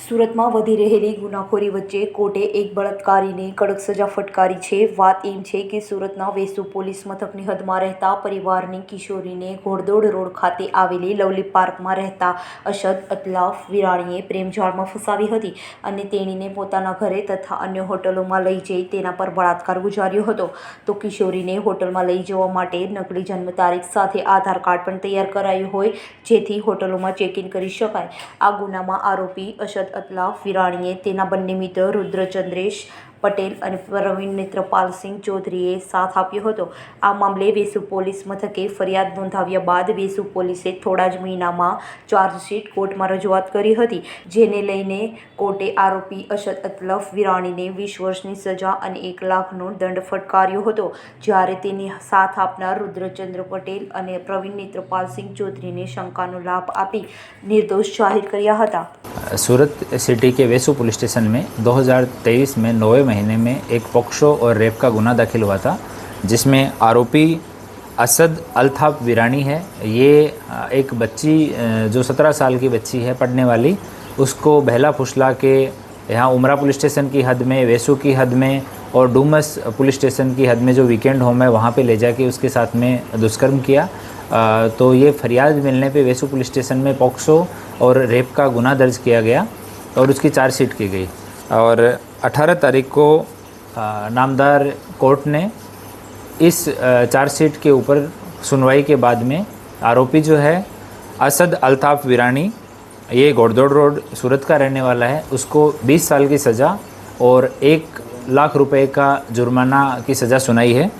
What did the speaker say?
સુરતમાં વધી રહેલી ગુનાખોરી વચ્ચે કોર્ટે એક બળાત્કારીને કડક સજા ફટકારી છે. વાત એમ છે કે સુરતના વેસુ પોલીસ મથકની હદમાં રહેતા પરિવારની કિશોરીને ઘોડદોડ રોડ ખાતે આવેલી લવલી પાર્કમાં રહેતા અશદ અતલાફ વિરાણીએ પ્રેમજાળમાં ફસાવી હતી અને તેણીને પોતાના ઘરે તથા અન્ય હોટલોમાં લઈ જઈ તેના પર બળાત્કાર ગુજાર્યો હતો. તો કિશોરીને હોટલમાં લઈ જવા માટે નકલી જન્મ તારીખ સાથે આધાર કાર્ડ પણ તૈયાર કરાયું હોય, જેથી હોટલોમાં ચેક ઇન કરી શકાય. આ ગુનામાં આરોપી અશદ અતલાફ વિરાણીએ તેના બંને મિત્ર રુદ્રચંદ્રેશ પટેલ અને પ્રવીણ નેત્રપાલસિંહ ચૌધરીએ સાથ આપ્યો હતો. આ મામલે વેસુ પોલીસ મથકે ફરિયાદ નોંધાવ્યા બાદ વેસુ પોલીસે થોડા જ મહિનામાં ચાર્જશીટ કોર્ટમાં રજૂઆત કરી હતી, જેને લઈને કોર્ટે આરોપી અશદ અતલફ વિરાણીને વીસ વર્ષની સજા અને એક લાખનો દંડ ફટકાર્યો હતો. જ્યારે તેની સાથ આપનાર રુદ્રચંદ્ર પટેલ અને પ્રવીણ નેત્રપાલસિંહ ચૌધરીને શંકાનો લાભ આપી નિર્દોષ જાહેર કર્યા હતા. सूरत सिटी के वेसु पुलिस स्टेशन में 2023 में नौवें महीने में एक पॉक्सो और रेप का गुना दाखिल हुआ था, जिसमें आरोपी असद अल्ताफ विरानी है। ये एक बच्ची जो 17 साल की बच्ची है, पढ़ने वाली, उसको बहला फुसला के यहाँ उमरा पुलिस स्टेशन की हद में, वेसु की हद में और डूमस पुलिस स्टेशन की हद में जो वीकेंड होम है, वहाँ पे ले जाके उसके साथ में दुष्कर्म किया। तो ये फरियाद मिलने पे वेसु पुलिस स्टेशन में पॉक्सो और रेप का गुना दर्ज किया गया और उसकी चार्जशीट की गई। और 18 तारीख को नामदार कोर्ट ने इस चार्जशीट के ऊपर सुनवाई के बाद में आरोपी जो है, असद अल्ताफ विरानी, ये घोड़दौड़ रोड, सूरत का रहने वाला है, उसको 20 साल की सज़ा और एक लाख रुपए का जुर्माना की सज़ा सुनाई है।